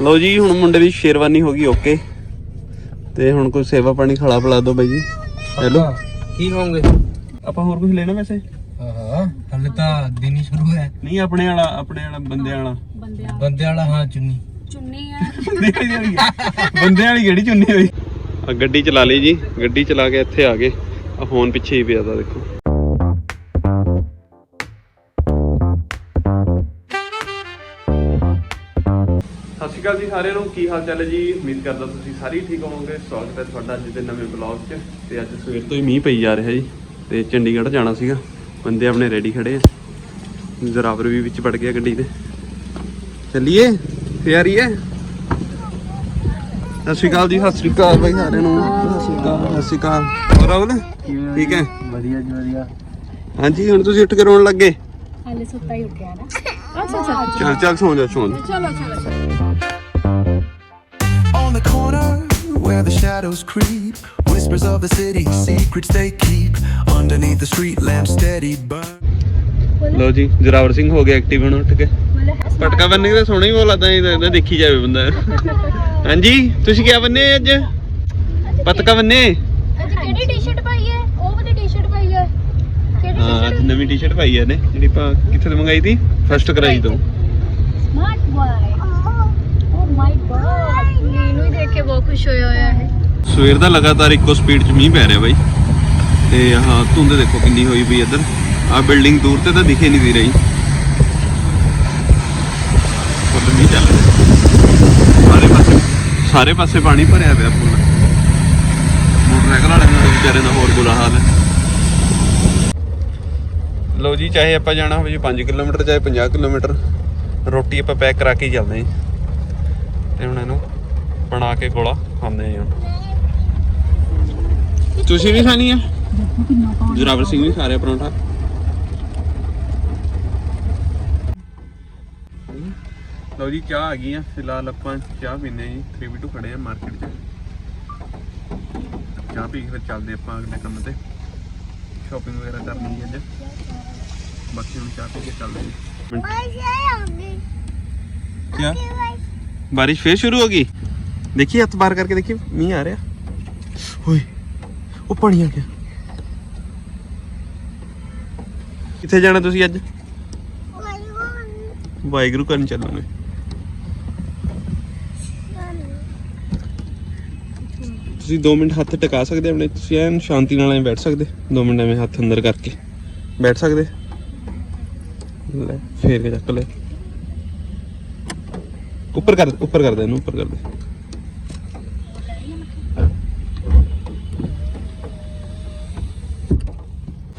ਲਓ ਜੀ ਹੁਣ ਮੁੰਡੇ ਦੀ ਸ਼ੇਰਵਾਨੀ ਹੋ ਗਈ ਓਕੇ ਤੇ ਹੁਣ ਕੋਈ ਸੇਵਾ ਪਾਣੀ ਖਲਾ ਪਿਲਾ ਦਿਓ ਬਾਈ ਜੀ। ਹੈਲੋ। ਕੀ ਹੋਣਗੇ ਆਪਾਂ ਹੋਰ ਕੁਝ ਲੈਣਾ ਵੈਸੇ? ਹਾਂ ਹਲੇ ਤਾਂ ਦਿਨ ਹੀ ਸ਼ੁਰੂ ਹੋਇਆ। ਨਹੀਂ ਆਪਣੇ ਵਾਲਾ ਆਪਣੇ ਵਾਲਾ ਬੰਦੇ ਵਾਲਾ। ਬੰਦੇ ਵਾਲਾ। ਹਾਂ ਚੁੰਨੀ। ਚੁੰਨੀ ਆ। ਬੰਦੇ ਵਾਲੀ ਕਿਹੜੀ ਚੁੰਨੀ ਹੋਈ? ਆ ਗੱਡੀ ਚਲਾ ਲਈ ਜੀ। ਗੱਡੀ ਚਲਾ ਕੇ ਇੱਥੇ ਆ ਗਏ। ਆ ਫੋਨ ਪਿੱਛੇ ਹੀ ਪਿਆ ਦਾ ਦੇਖੋ। ਅਕਾਲ ਜੀ ਸਾਰਿਆਂ ਨੂੰ ਕੀ ਹਾਲ ਚਾਲ ਹੈ ਜੀ? ਉਮੀਦ ਕਰਦਾ ਤੁਸੀਂ ਸਾਰੇ ਠੀਕ ਹੋਵੋਗੇ। ਸਵਾਗਤ ਹੈ ਤੁਹਾਡਾ ਅੱਜ ਦੇ ਨਵੇਂ ਬਲੌਗ 'ਚ ਤੇ ਅੱਜ ਸਵੇਰ ਤੋਂ ਹੀ ਮੀਂਹ ਪਈ ਜਾ ਰਿਹਾ ਜੀ ਤੇ ਚੰਡੀਗੜ੍ਹ ਜਾਣਾ ਸੀਗਾ। ਬੰਦੇ ਆਪਣੇ ਰੈਡੀ ਖੜੇ ਆ। ਜ਼ਰਾਵਰ ਵੀ ਵਿੱਚ ਵੜ ਗਿਆ ਗੱਡੀ ਦੇ ਚੱਲੀਏ? ਤਿਆਰੀ ਹੈ? ਸਤਿ ਸ਼੍ਰੀ ਅਕਾਲ ਜੀ ਸਤਿ ਸ਼੍ਰੀ ਅਕਾਲ ਬਾਈ ਸਾਰਿਆਂ ਨੂੰ। ਸਤਿ ਸ਼੍ਰੀ ਅਕਾਲ ਸਤਿ ਸ਼੍ਰੀ ਅਕਾਲ। ਹੋਰ ਰਾਹੁਲ ਠੀਕ ਹੈ? ਵਧੀਆ ਜੀ ਵਧੀਆ। ਹਾਂਜੀ ਹੁਣ ਤੁਸੀਂ ਉੱਠ ਕੇ ਰੋਣ ਲੱਗੇ? ਹਾਲੇ ਸੁੱਤਾ ਹੀ ਉੱਠਿਆ ਨਾ। ਅੱਛਾ ਅੱਛਾ ਚੱਲ। ਚੱਲ ਸੌਂ ਜਾ ਸੌਂ ਜਾ। ਚਲੋ ਚਲੋ। Where the shadows creep, whispers of the city, secrets they keep. Underneath the street lamp, steady burn. ਲਓ ਜੀ ਜਰਾਵਰ ਸਿੰਘ ਹੋ ਗਿਆ ਐਕਟਿਵ ਹੁਣ ਉੱਠ ਕੇ। ਪਟਕਾ ਬੰਨੇ ਤਾਂ ਸੋਹਣਾ ਹੀ ਬੋਲ ਲੱਗਦਾ ਇਹ ਤਾਂ ਦੇਖੀ ਜਾਵੇ ਬੰਦਾ। ਹਾਂਜੀ ਤੁਸੀਂ ਕੀ ਬੰਨੇ ਅੱਜ? ਪਤਕਾ ਬੰਨੇ? ਅੱਜ ਕਿਹੜੀ ਟੀ-ਸ਼ਰਟ ਪਾਈ ਹੈ? ਉਹ ਵਾਲੀ ਟੀ-ਸ਼ਰਟ ਪਾਈ ਹੈ। ਕਿਹੜੀ ਹਾਂ ਅੱਜ ਨਵੀਂ ਟੀ-ਸ਼ਰਟ ਪਾਈ ਹੈ ਨੇ ਜਿਹੜੀ ਆਪਾਂ ਕਿੱਥੇ ਤੋਂ ਮੰਗਾਈ ਸੀ? ਫਸਟ ਕਰਾਈ ਤੋਂ। Smart boy oh my God ਕੇ ਬਹੁਤ ਖੁਸ਼ ਹੋਇਆ ਹੋਇਆ ਹੈ। ਸਵੇਰ ਦਾ ਲਗਾਤਾਰ ਇੱਕੋ ਸਪੀਡ 'ਚ ਮੀਂਹ ਪੈ ਰਿਹਾ ਬਾਈ। ਤੇ ਆਹ ਧੁੰਦ ਦੇਖੋ ਕਿੰਨੀ ਹੋਈ ਪਈ ਇੱਧਰ। ਆਹ ਬਿਲਡਿੰਗ ਦੂਰ ਤੇ ਤਾਂ ਦਿਖੇ ਨਹੀਂ ਦੀ ਰਹੀ। ਫੁੱਲ ਮੀਂਹ ਚੱਲ ਰਿਹਾ। ਸਾਰੇ ਪਾਸੇ ਸਾਰੇ ਪਾਸੇ ਪਾਣੀ ਭਰਿਆ ਪਿਆ ਫੁੱਲ। ਮੋਟਰਸਾਈਕਲ ਵਾਲਿਆਂ ਦਾ ਵਿਚਾਰੇ ਦਾ ਹੋਰ ਬੁਰਾ ਹਾਲ ਹੈ। ਲਓ ਜੀ, ਚਾਹੇ ਆਪਾਂ ਜਾਣਾ ਹੋਵੇ ਜੀ 5 ਕਿਲੋਮੀਟਰ, ਚਾਹੇ 50 ਕਿਲੋਮੀਟਰ। ਰੋਟੀ ਆਪਾਂ ਪੈਕ ਕਰਾ ਕੇ ਚੱਲਦੇ ਹਾਂ ਤੇ ਹੁਣ ਇਹਨੂੰ ਬਣਾ ਕੇ ਗੋਲਾ ਖਾਂਦੇ ਹੁਣ। ਤੁਸੀਂ ਵੀ ਖਾਣੀ ਆ? ਜਰਾਵਰ ਸਿੰਘ ਵੀ ਖਾ ਰਿਹਾ ਪਰੌਂਠਾ। ਲਓ ਜੀ ਚਾਹ ਆ ਗਈ ਆ। ਫਿਲਹਾਲ ਆਪਾਂ ਚਾਹ ਪੀਨੇ ਆ ਜੀ। 3v2 ਖੜੇ ਆ ਮਾਰਕੀਟ 'ਚ। ਚਾਹ ਪੀ ਕੇ ਫਿਰ ਚੱਲਦੇ ਆਪਾਂ ਅਗਲੇ ਕੰਮ ਤੇ। ਸ਼ਾਪਿੰਗ ਵਗੈਰਾ ਕਰਨੀ ਹੈ ਅੱਜ। ਬਾਕੀ ਹੁਣ ਚਾਹ ਪੀ ਕੇ ਚੱਲਦੇ ਹਾਂ। ਕਿਆ? ਬਾਰਿਸ਼ ਫੇਰ ਸ਼ੁਰੂ ਹੋ ਗਈ? ਦੇਖੀ ਹੱਥ ਬਾਹਰ ਕਰਕੇ ਦੇਖੀ ਮੀਂਹ ਆ ਰਿਹਾ ਓਏ ਉਹ ਪਾਣੀ ਆ ਗਿਆ ਕਿੱਥੇ ਜਾਣਾ ਤੁਸੀਂ ਅੱਜ ਵਾਹਿਗੁਰੂ ਕਰਨ ਚੱਲਾਂਗੇ ਤੁਸੀਂ 2 ਮਿੰਟ ਹੱਥ ਟਿਕਾ ਸਕਦੇ ਆਪਣੇ ਤੁਸੀਂ ਐਨ ਸ਼ਾਂਤੀ ਨਾਲ ਐਂ ਬੈਠ ਸਕਦੇ 2 ਮਿੰਟ ਐਵੇਂ ਹੱਥ ਅੰਦਰ ਕਰਕੇ ਬੈਠ ਸਕਦੇ ਲੈ ਫੇਰ ਕੇ ਚੱਕ ਲੈ ਉੱਪਰ ਕਰ ਉੱਪਰ ਕਰ ਦੇ ਇਹਨੂੰ ਉੱਪਰ ਕਰ ਦੇ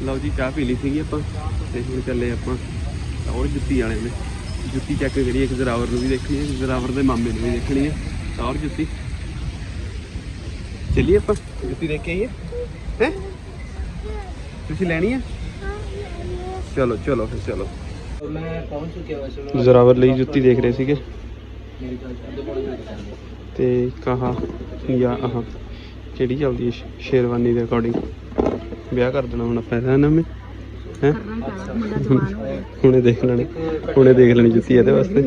ਲਓ ਜੀ, ਚਾਹ ਪੀ ਲਈ ਸੀਗੀ ਆਪਾਂ ਤੇ ਹੁਣ ਚੱਲੇ ਆਪਾਂ ਔਰ ਜੁੱਤੀ ਵਾਲੇ ਨੇ। ਜੁੱਤੀ ਚੈੱਕ ਕਰੀਏ, ਇੱਕ ਜ਼ਰਾਵਰ ਨੂੰ ਵੀ ਦੇਖਣੀ ਹੈ ਜ਼ਰਾਵਰ ਦੇ ਮਾਮੇ ਨੂੰ ਵੀ ਦੇਖਣੀ ਹੈ ਔਰ ਜੁੱਤੀ। ਚੱਲੀਏ ਆਪਾਂ, ਜੁੱਤੀ ਦੇਖ ਕੇ ਆਈਏ। ਹੈ? ਤੁਸੀਂ ਲੈਣੀ ਹੈ? ਚਲੋ ਚਲੋ ਫਿਰ, ਚਲੋ। ਮੈਂ ਪਹੁੰਚ ਚੁੱਕਿਆ ਵੈਸੇ ਜ਼ਰਾਵਰ ਲਈ ਜੁੱਤੀ ਦੇਖ ਰਹੇ ਸੀਗੇ। ਤੇ ਕਹਾ ਜਾਂ ਆਹ, ਕਿਹੜੀ ਚੱਲਦੀ ਹੈ? ਸ਼ੇਰਵਾਨੀ ਦੇ ਅਕੋਰਡਿੰਗ ਵਿਆਹ ਕਰ ਦੇਣਾ ਹੁਣ ਆਪਾਂ ਇਹਦਾ ਨਾ ਮੈਂ ਹੈ? ਹੁਣੇ ਦੇਖ ਲੈਣੀ ਹੁਣੇ ਦੇਖ ਲੈਣੀ ਜੁੱਤੀ ਇਹਦੇ ਵਾਸਤੇ।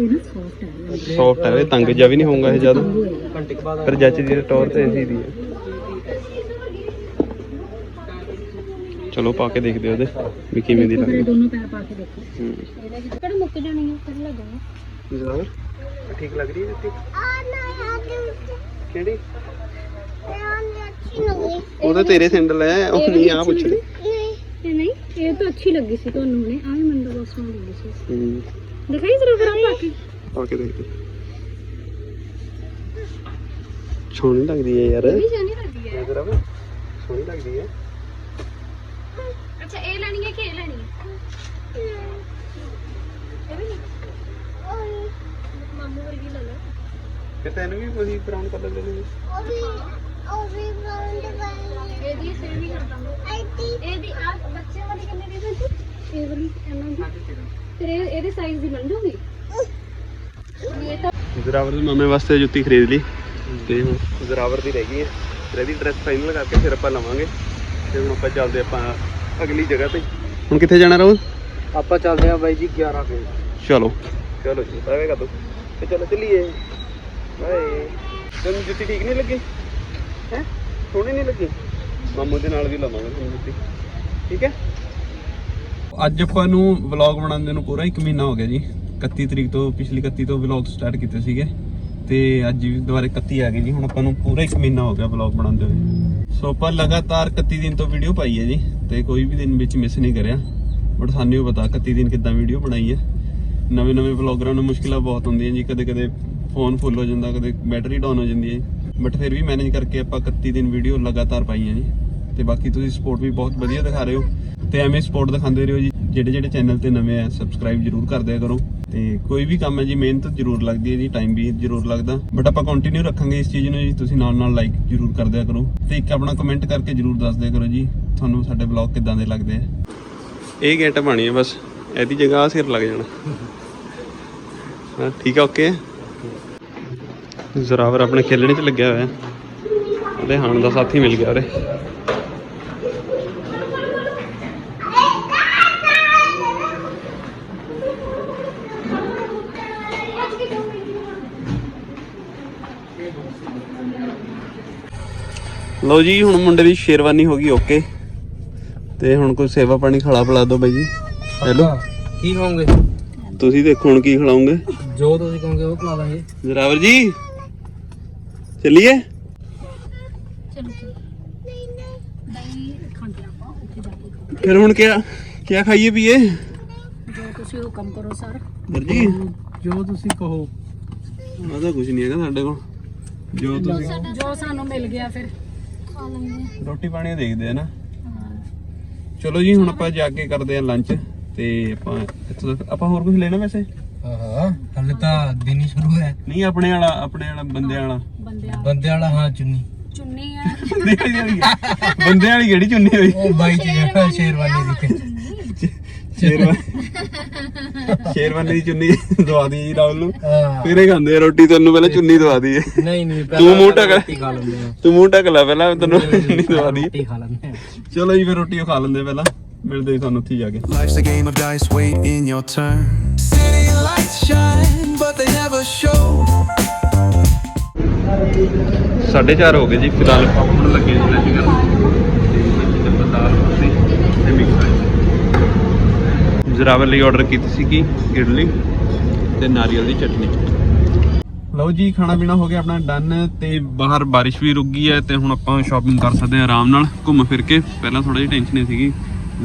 ਸੌਫਟ ਹੈ ਇਹ ਤੰਗ ਜਿਹਾ ਵੀ ਨਹੀਂ ਹੋਊਗਾ ਇਹ ਬਾਅਦ ਪਰ ਜੱਜ ਦੀ ਟੌਰ ਤੇ ਐਸੀ ਦੀ ਹੈ। ਚਲੋ ਪਾ ਕੇ ਦੇਖਦੇ ਹਾਂ ਉਹਦੇ ਵੀ ਕਿਵੇਂ ਦੀ ਲੱਗਦੀ। ਦੋਨੋਂ ਪੈਰ ਪਾ ਕੇ ਦੇਖੋ। ਕਿਹੜਾ ਮੁੱਕ ਜਾਣੀ ਹੈ ਫਿਰ ਲੱਗਣਾ ਜ਼ਰਾਵਰ ਠੀਕ ਲੱਗ ਰਹੀ ਹੈ ਜੁੱਤੀ? ਕਿਹੜੀ? ਉਹ ਤਾਂ ਤੇਰੇ ਸੈਂਡਲ ਹੈ ਉਹ ਨਹੀਂ ਆ ਪੁੱਛ ਰਹੀ ਇਹ ਨਹੀਂ ਇਹ ਤਾਂ ਅੱਛੀ ਲੱਗੀ ਸੀ ਤੁਹਾਨੂੰ ਨੇ ਆਹ ਮੈਨੂੰ ਤਾਂ ਬਹੁਤ ਸੋਹਣੀ ਲੱਗੀ ਸੀ। ਹੂੰ। ਦਿਖਾਈ ਜ਼ਰਾ ਫਿਰ ਪਾ ਕੇ। ਕੇ ਦੇਖਦੇ ਸੋਹਣੀ ਲੱਗਦੀ ਹੈ ਯਾਰ। ਵੀ ਸੋਹਣੀ ਲੱਗਦੀ ਹੈ ਜ਼ਰਾਵਰ ਸੋਹਣੀ ਲੱਗਦੀ ਹੈ ਅੱਛਾ ਇਹ ਲੈਣੀ ਹੈ ਕਿ ਇਹ ਲੈਣੀ ਹੈ ਇਹ ਵੀ ਮਾਮੂ ਵਰਗੀ ਲੈ ਲਓ ਕਿ ਤੈਨੂੰ ਵੀ ਕੋਈ ਬਰਾਊਨ ਕਲਰ ਦੇ ਦੇ ਇਹਦੀ ਸੇਵ ਹੀ ਕਰ ਦਾਂਗੇ ਇਹਦੀ ਆ ਬੱਚੇ ਵਾਲੀ ਕਿੰਨੇ ਦੀ ਸੀ ਇਹ ਵਾਲੀ ਇਹਨਾਂ ਦੀ। ਫਿਰ ਇਹ- ਇਹਦੇ ਸਾਈਜ਼ ਦੀ ਬਣ ਜੂਗੀ? ਇਹ ਤਾਂ ਜ਼ਰਾਵਰ ਦੇ ਮਾਮੇ ਵਾਸਤੇ ਜੁੱਤੀ ਖਰੀਦ ਲਈ। ਤੇ ਹੁਣ ਜ਼ਰਾਵਰ ਦੀ ਰਹਿ ਗਈ ਹੈ। ਫਿਰ ਇਹਦੀ ਡਰੈਸ ਫਾਈਨਲ ਕਰਕੇ ਫਿਰ ਆਪਾਂ ਲਵਾਂਗੇ। ਤੇ ਹੁਣ ਆਪਾਂ ਚੱਲਦੇ ਆਪਾਂ ਅਗਲੀ ਜਗ੍ਹਾ ਤੇ। ਹੁਣ ਕਿੱਥੇ ਜਾਣਾ ਰਹੂ ਆਪਾਂ ਚੱਲਦੇ ਆ ਬਾਈ ਜੀ 11 ਵਜੇ ਚਲੋ। ਚਲੋ ਜੀ ਕਰ ਦੋ। ਤੇ ਚਲੋ ਚੱਲੀਏ। ਬਾਏ। ਤੈਨੂੰ ਜੁੱਤੀ ਠੀਕ ਨਹੀਂ ਲੱਗੀ? ਹੈ। ਸੋਹਣੀ ਨਹੀਂ ਲੱਗੀ। ਮਾਮੂ ਦੇ ਨਾਲ ਵੀ ਲਵਾਂਗੇ ਤੁਹਾਨੂੰ ਜੁੱਤੀ ਠੀਕ ਹੈ? ਅੱਜ ਆਪਾਂ ਨੂੰ ਵਲੌਗ ਬਣਾਉਂਦੇ ਨੂੰ ਪੂਰਾ 1 ਮਹੀਨਾ ਹੋ ਗਿਆ ਜੀ। 31 ਤਰੀਕ ਤੋਂ, ਪਿਛਲੀ 31 ਤੋਂ ਵਲੌਗ ਸਟਾਰਟ ਕੀਤੇ ਸੀਗੇ। ਤੇ ਅੱਜ ਵੀ ਦੁਬਾਰਾ 31 ਆ ਗਈ ਜੀ। ਹੁਣ ਆਪਾਂ ਨੂੰ ਪੂਰਾ 1 ਮਹੀਨਾ ਹੋ ਗਿਆ ਵਲੌਗ ਬਣਾਉਂਦੇ ਹੋਏ। ਸੋ ਆਪਾਂ ਲਗਾਤਾਰ 31 ਦਿਨ ਤੋਂ ਵੀਡੀਓ ਪਾਈ ਹੈ ਜੀ। ਤੇ ਕੋਈ ਵੀ ਦਿਨ ਵਿੱਚ ਮਿਸ ਨਹੀਂ ਕਰਿਆ। ਬਟ ਸਾਨੂੰ ਵੀ ਪਤਾ 31 ਦਿਨ ਕਿੱਦਾਂ ਵੀਡੀਓ ਬਣਾਈ ਹੈ। ਨਵੇਂ ਨਵੇਂ ਵਲੌਗਰਾਂ ਨੂੰ ਮੁਸ਼ਕਿਲਾਂ ਬਹੁਤ ਹੁੰਦੀਆਂ ਜੀ। ਕਦੇ ਕਦੇ ਫੋਨ ਫੁੱਲ ਹੋ ਜਾਂਦਾ, ਕਦੇ ਬੈਟਰੀ ਡਾਊਨ ਹੋ ਜਾਂਦੀ ਹੈ। ਬਟ ਫਿਰ ਵੀ ਮੈਨੇਜ ਕਰਕੇ ਆਪਾਂ 31 ਦਿਨ ਵੀਡੀਓ ਲਗਾਤਾਰ ਪਾਈਆਂ ਜੀ। ਤੇ ਬਾਕੀ ਤੁਸੀਂ ਸਪੋਰਟ ਵੀ ਬਹੁਤ ਵਧੀਆ ਦਿਖਾ ਰਹੇ ਹੋ। ਤੇ ਐਵੇਂ ਸਪੋਰਟ ਦਿਖਾਉਂਦੇ ਰਹੋ ਜੀ। ਜਿਹੜੇ ਜਿਹੜੇ ਚੈਨਲ ਤੇ ਨਵੇਂ ਆ ਸਬਸਕ੍ਰਾਈਬ ਜਰੂਰ ਕਰ ਦਿਆ ਕਰੋ। ਤੇ ਕੋਈ ਵੀ ਕੰਮ ਹੈ ਜੀ, ਮਿਹਨਤ ਜ਼ਰੂਰ ਲੱਗਦੀ ਹੈ ਜੀ ਟਾਈਮ ਵੀ ਜ਼ਰੂਰ ਲੱਗਦਾ। ਬਟ ਆਪਾਂ ਕੰਟੀਨਿਊ ਰੱਖਾਂਗੇ ਇਸ ਚੀਜ਼ ਨੂੰ ਜੀ। ਤੁਸੀਂ ਨਾਲ ਨਾਲ ਲਾਈਕ ਜਰੂਰ ਕਰ ਦਿਆ ਕਰੋ। ਤੇ ਇੱਕ ਆਪਣਾ ਕਮੈਂਟ ਕਰਕੇ ਜਰੂਰ ਦੱਸ ਦਿਆ ਕਰੋ ਜੀ। ਤੁਹਾਨੂੰ ਸਾਡੇ ਵਲੌਗ ਕਿੱਦਾਂ ਦੇ ਲੱਗਦੇ ਆ? ਇਹ ਗੇਟ ਬਣੀ ਹੈ ਬਸ। ਇਹਦੀ ਜਗ੍ਹਾ ਸਿਰ ਲੱਗ ਜਾਣਾ। ਹਾਂ, ਠੀਕ ਹੈ ਓਕੇ ਜ਼ਰਾਵਰ ਆਪਣੇ ਖੇਲਣੇ 'ਚ ਲੱਗਿਆ ਹੋਇਆ। ਉਹਦੇ ਹਾਣ ਦਾ ਸਾਥੀ ਮਿਲ ਗਿਆ ਉਹਦੇ ਲਓ ਜੀ ਹੁਣ ਮੁੰਡੇ ਦੀ ਸ਼ੇਰਵਾਨੀ ਹੋ ਗਈ ਓਕੇ। ਤੇ ਹੁਣ ਕੋਈ ਸੇਵਾ ਪਾਣੀ ਖਿਲਾ ਪਿਲਾ ਦਿਓ ਬਾਈ ਜੀ। ਹੈਲੋ। ਕੀ ਕਹੋਗੇ ਤੁਸੀਂ ਦੇਖੋ ਹੁਣ ਕੀ ਖਿਲਾਉਂਗੇ ਜੋ ਤੁਸੀਂ ਕਹੋਗੇ ਉਹ ਖਿਲਾ ਦਾਂਗੇ। ਜ਼ਰਾਵਰ ਜੀ। ਚੱਲੀਏ? ਫਿਰ ਹੁਣ ਕਿਆ ਕਿਆ ਖਾਈਏ ਪੀਏ? ਜੋ ਤੁਸੀਂ ਹੁਕਮ ਕਰੋ ਸਰ। ਜੀ ਜੋ ਤੁਸੀਂ ਕਹੋ। ਆਦਾ ਕੁਝ ਨਹੀਂ ਹੈਗਾ ਸਾਡੇ ਕੋਲ। ਜੋ ਤੁਸੀਂ ਜੋ ਸਾਨੂੰ ਮਿਲ ਗਿਆ ਫਿਰ। ਖਾ ਲੈਂਦੇ। ਰੋਟੀ ਪਾਣੀ ਦੇਖਦੇ ਆ ਨਾ। ਚਲੋ ਜੀ ਹੁਣ ਆਪਾਂ ਜਾ ਕੇ ਕਰਦੇ ਆ ਲੰਚ ਤੇ ਆਪਾਂ ਇੱਥੋਂ ਦਾ ਆਪਾਂ ਹੋਰ ਕੁਝ ਲੈਣਾ ਵੈਸੇ? ਹਾਂ ਹਾਂ ਹਲੇ ਤਾਂ ਦਿਨ ਹੀ ਸ਼ੁਰੂ ਹੈ ਨਹੀਂ ਆਪਣੇ ਵਾਲਾ ਆਪਣੇ ਵਾਲਾ ਬੰਦੇ ਵਾਲਾ। ਬੰਦਿਆਂ ਬੰਦੇ ਵਾਲਾ ਹਾਂ ਚੁੰਨੀ। ਚੁੰਨੀ ਆ। ਬੰਦੇ ਵਾਲੀ ਕਿਹੜੀ ਚੁੰਨੀ ਹੋਈ? ਉਹ ਬਾਈ ਚ ਜਿਹੜਾ ਸ਼ੇਰਵਾਨੀ ਦੀ ਸ਼ੇਰਵਾਨੀ। ਸ਼ੇਰਵਾਨੀ ਦੀ ਚੁੰਨੀ ਦਵਾ ਦੀ ਜੀ ਰਾਹੁਲ ਨੂੰ। ਹਾਂ। ਫਿਰ ਇਹ ਖਾਂਦੇ ਆ ਰੋਟੀ ਤੈਨੂੰ ਪਹਿਲਾਂ ਚੁੰਨੀ ਦਵਾ ਨਹੀਂ ਨਹੀਂ ਤੂੰ ਮੂੰਹ ਢੱਕ। ਰੋਟੀ ਖਾ ਲੈਂਦੇ ਆ। ਤੂੰ ਮੂੰਹ ਢੱਕ ਲੈ ਪਹਿਲਾਂ ਤੈਨੂੰ ਚੁੰਨੀ ਦਵਾ ਦਈਏ ਰੋਟੀ ਖਾ ਲੈਂਦੇ ਆ। ਚਲੋ ਜੀ ਫਿਰ ਰੋਟੀ ਖਾ ਲੈਂਦੇ ਪਹਿਲਾਂ। ਮਿਲਦੇ ਤੁਹਾਨੂੰ ਉੱਥੇ ਜਾ ਕੇ। Life's a game of dice, wait in your turn. City lights shine, but they never show. 4:30 ਹੋ ਗਏ ਜੀ ਫਿਲਹਾਲ ਪਾਪੜ ਲੱਗੇ ਜੀ ਮਿਕਸ ਵੈਜ ਜ਼ਰਾਵਰ ਲਈ ਆਰਡਰ ਕੀਤੀ ਸੀ ਕਿ ਇਡਲੀ ਤੇ ਨਾਰੀਅਲ ਦੀ ਚਟਨੀ। ਲਓ ਜੀ ਖਾਣਾ ਪੀਣਾ ਹੋ ਗਿਆ ਆਪਣਾ ਡਨ ਤੇ ਬਾਹਰ ਬਾਰਿਸ਼ ਵੀ ਰੁਕ ਗਈ ਹੈ ਤੇ ਹੁਣ ਆਪਾਂ ਸ਼ਾਪਿੰਗ ਕਰ ਸਕਦੇ ਹਾਂ ਆਰਾਮ ਨਾਲ। ਘੁੰਮ ਫਿਰ ਕੇ ਪਹਿਲਾਂ ਥੋੜਾ ਜਿਹੀ ਟੈਨਸ਼ਨ ਹੀ ਸੀਗੀ।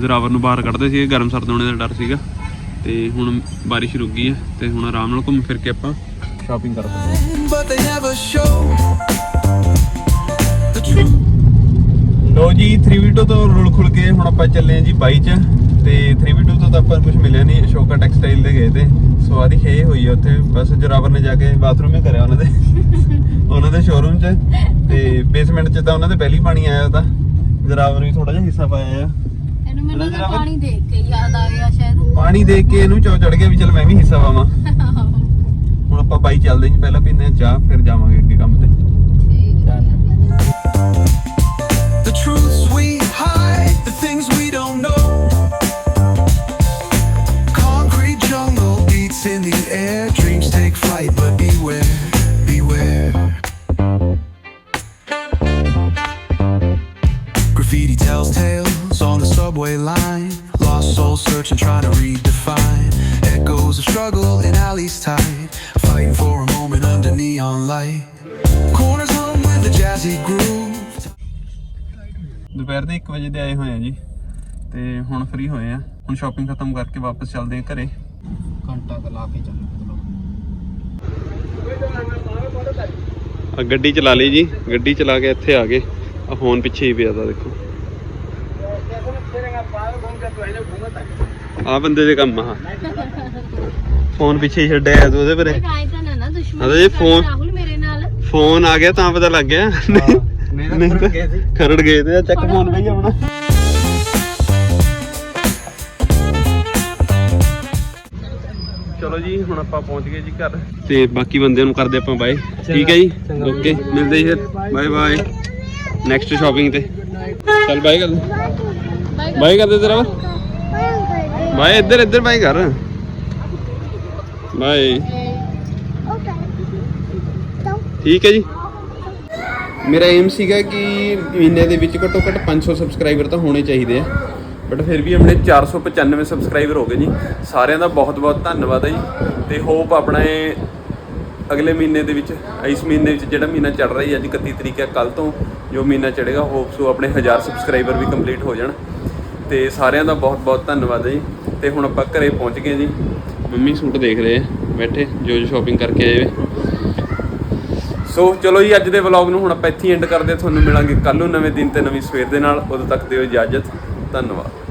ਜ਼ਰਾਵਰ ਨੂੰ ਬਾਹਰ ਕੱਢਦੇ ਸੀ ਗਰਮ ਸਰਦ ਹੋਣੇ ਦਾ ਡਰ ਸੀਗਾ। ਤੇ ਹੁਣ ਬਾਰਿਸ਼ ਰੁਕ ਗਈ ਹੈ ਤੇ ਹੁਣ ਆਰਾਮ ਨਾਲ ਘੁੰਮ ਫਿਰ ਕੇ ਆਪਾਂ ਸ਼ਾਪਿੰਗ ਕਰ ਸਕਦੇ ਹਾਂ. ਲੋ ਜੀ 3v2 ਤੋਂ ਰੁਲ ਖੁਲ ਕੇ ਹੁਣ ਆਪਾਂ ਚੱਲੇ ਹਾਂ ਜੀ ਬਾਈ ਚ ਤੇ 3v2 ਤੋਂ ਤਾਂ ਆਪਾਂ ਕੁਝ ਮਿਲਿਆ ਨਹੀਂ ਅਸ਼ੋਕਾ ਟੈਕਸਟਾਈਲ ਦੇ ਗਏ ਤੇ ਸਵਾਰੀ ਖੇ ਹੋਈ ਆ ਉੱਥੇ ਬਸ ਜਰਾਵਰ ਨੇ ਜਾ ਕੇ ਬਾਥਰੂਮ ਹੀ ਕਰਿਆ ਉਹਨਾਂ ਦੇ ਉਹਨਾਂ ਦੇ ਸ਼ੋਰੂਮ 'ਚ ਤੇ ਬੇਸਮੈਂਟ 'ਚ ਤਾਂ ਉਹਨਾਂ ਦੇ ਪਹਿਲੀ ਪਾਣੀ ਆਇਆ ਤਾਂ ਜਰਾਵਰ ਵੀ ਥੋੜਾ ਜਿਹਾ ਹਿੱਸਾ ਪਾਇਆ ਆ। ਮੈਨੂੰ? ਪਾਣੀ ਦੇਖ ਕੇ ਯਾਦ ਆ ਗਿਆ ਸ਼ਾਇਦ। ਪਾਣੀ ਦੇਖ ਕੇ ਇਹਨੂੰ ਚੋ ਚੜ ਗਿਆ ਵੀ ਚਲ ਮੈਂ ਵੀ ਹਿੱਸਾ ਪਾਵਾਂ। ਹੁਣ ਆਪਾਂ ਬਾਈ ਚੱਲਦੇ ਜੀ ਪਹਿਲਾਂ ਪੀਂਦੇ ਹਾਂ ਚਾਹ ਫਿਰ ਜਾਵਾਂਗੇ ਅੱਗੇ ਕੰਮ ਤੇ। The searching, trying to redefine. Echoes of struggle in alleys tight, fighting for a moment under neon light. Corners hum with a jazzy groove. ਦੁਪਹਿਰ ਦੇ 1 ਵਜੇ ਦੇ ਆਏ ਹੋਏ ਆ ਜੀ ਤੇ ਹੁਣ ਫ੍ਰੀ ਹੋਏ ਆ ਹੁਣ ਸ਼ਾਪਿੰਗ ਖਤਮ ਕਰਕੇ ਵਾਪਸ ਚੱਲਦੇ ਆ ਘਰੇ ਘੰਟਾ ਕੁ ਲਾ ਕੇ ਚੱਲ ਆ ਗੱਡੀ ਚਲਾ ਲਈ ਜੀ ਗੱਡੀ ਚਲਾ ਕੇ ਇੱਥੇ ਆ ਗਏ ਆ ਫੋਨ ਪਿੱਛੇ ਹੀ ਪਿਆ ਤਾ ਦੇਖੋ ਆ ਬੰਦੇ ਦੇ ਕੰਮ ਆ। ਫੋਨ ਪਿੱਛੇ ਹੀ ਛੱਡਿਆ ਤੂੰ ਉਹਦੇ ਪਰੇ। ਕਾਇ ਤਾਂ ਨਾ ਨਾ ਦੁਸ਼ਮਣ ਹਾਂ ਤਾਂ ਇਹ ਫੋਨ- ਰਾਹੁਲ ਮੇਰੇ ਨਾਲ। ਫੋਨ ਆ ਗਿਆ ਤਾਂ ਪਤਾ ਲੱਗ ਗਿਆ। ਨਹੀਂ ਨਹੀਂ ਤਾਂ ਖਰੜ ਗਏ ਤੇ ਚੱਕ ਫੋਨ ਪਈ ਆਪਣਾ। ਚਲੋ ਜੀ ਹੁਣ ਆਪਾਂ ਪਹੁੰਚ ਗਏ ਜੀ ਘਰ। ਤੇ ਬਾਕੀ ਬੰਦਿਆਂ ਨੂੰ ਕਰਦੇ ਆਪਾਂ ਬਾਏ। ਠੀਕ ਹੈ ਜੀ। ਓਕੇ ਮਿਲਦੇ ਜੀ ਫਿਰ। Bye bye. ਨੈਕਸਟ ਸ਼ਾਪਿੰਗ ਤੇ। ਚੱਲ ਬਾਏ ਕਰ। ਬਾਏ ਕਰਦੇ ਤੇਰਾ। ਬਾਏ ਇੱਧਰ ਇੱਧਰ ਬਾਏ ਕਰ ਬਾਏ ਠੀਕ ਹੈ ਜੀ। ਮੇਰਾ ਏਮ ਸੀਗਾ ਕਿ ਮਹੀਨੇ ਦੇ ਵਿੱਚ ਘੱਟੋ ਘੱਟ 500 ਸਬਸਕ੍ਰਾਈਬਰ ਤਾਂ ਹੋਣੇ ਚਾਹੀਦੇ ਆ। ਬਟ ਫਿਰ ਵੀ ਆਪਣੇ 495 ਸਬਸਕ੍ਰਾਈਬਰ ਹੋ ਗਏ ਜੀ। ਸਾਰਿਆਂ ਦਾ ਬਹੁਤ ਬਹੁਤ ਧੰਨਵਾਦ ਹੈ ਜੀ। ਤੇ ਹੋਪ ਆਪਣੇ ਅਗਲੇ ਮਹੀਨੇ ਦੇ ਵਿੱਚ, ਇਸ ਮਹੀਨੇ ਵਿੱਚ ਜਿਹੜਾ ਮਹੀਨਾ ਚੜ ਰਿਹਾ ਹੈ ਅੱਜ 31 ਤਰੀਕ ਹੈ ਕੱਲ ਤੋਂ ਜੋ ਮਹੀਨਾ ਚੜੇਗਾ ਹੋਪ ਸੋ ਆਪਣੇ 1000 ਸਬਸਕ੍ਰਾਈਬਰ ਵੀ ਕੰਪਲੀਟ ਹੋ ਜਾਣ। ਤੇ ਸਾਰਿਆਂ ਦਾ ਬਹੁਤ ਬਹੁਤ ਧੰਨਵਾਦ ਜੀ। ਤੇ ਹੁਣ ਆਪਾਂ ਘਰੇ ਪਹੁੰਚ ਗਏ ਜੀ। ਮੰਮੀ ਸੂਟ ਦੇਖ ਰਹੇ ਆ ਬੈਠੇ ਜੋ ਜੋ ਸ਼ਾਪਿੰਗ ਕਰਕੇ ਆਏ ਸੋ ਚਲੋ ਜੀ ਅੱਜ ਦੇ ਵਲੌਗ ਨੂੰ ਹੁਣ ਆਪਾਂ ਇੱਥੇ ਐਂਡ ਕਰਦੇ। ਤੁਹਾਨੂੰ ਮਿਲਾਂਗੇ ਕੱਲ ਨੂੰ ਨਵੇਂ ਦਿਨ ਤੇ ਨਵੀਂ ਸਵੇਰ ਦੇ ਨਾਲ। ਉਦੋਂ ਤੱਕ ਦਿਓ ਇਜਾਜ਼ਤ। ਧੰਨਵਾਦ।